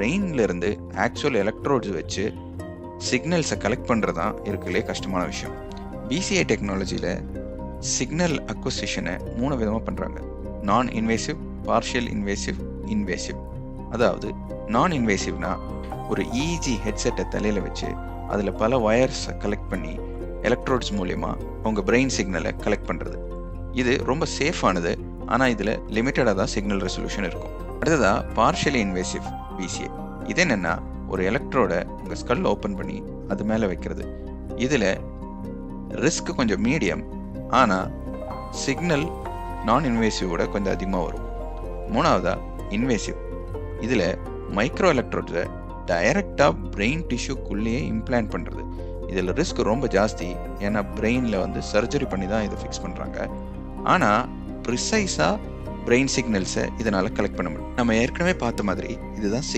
பிரெயின்லேருந்து actual electrodes வச்சு சிக்னல்ஸை collect பண்ணுறது தான் இருக்கலே கஷ்டமான விஷயம். பிசிஐ டெக்னாலஜியில் சிக்னல் அக்வசிஷனை மூணு விதமாக பண்ணுறாங்க நான் இன்வேசிவ் பார்ஷியல் இன்வேசிவ் இன்வேசிவ் அதாவது நான் இன்வேசிவ்னா ஒரு இஜி ஹெட்செட்டை தலையில் வச்சு அதில் பல வயர்ஸை கலெக்ட் பண்ணி எலக்ட்ரோட்ஸ் மூலயமா உங்கள் பிரெயின் சிக்னலை கலெக்ட் பண்ணுறது இது ரொம்ப சேஃபானது ஆனால் இதில் லிமிட்டடாக தான் சிக்னல் ரெசல்யூஷன் இருக்கும். அடுத்ததாக பார்ஷியலி இன்வேசிவ் பிசிஏ இது என்னென்னா ஒரு எலக்ட்ரோட உங்கள் ஸ்கல் ஓப்பன் பண்ணி அது மேலே வைக்கிறது. இதில் ரிஸ்க் கொஞ்சம் மீடியம் ஆனால் சிக்னல் நான் இன்வேசிவோட கொஞ்சம் அதிகமாக வரும். மூணாவதா இன்வேசிவ் இதில் மைக்ரோ எலக்ட்ரோட்ஸை டைரக்டாக பிரெயின் டிஷ்யூக்குள்ளேயே இம்ப்ளான்ட் பண்ணுறது இதில் ரிஸ்க் ரொம்ப ஜாஸ்தி ஏன்னா பிரெயினில் வந்து சர்ஜரி பண்ணி தான் இதை ஃபிக்ஸ் பண்ணுறாங்க ஆனால் ப்ரிசைஸாக பிரெயின் சிக்னல்ஸை இதனால் கலெக்ட் பண்ண முடியும். நம்ம ஏற்கனவே பார்த்த மாதிரி இதுதான்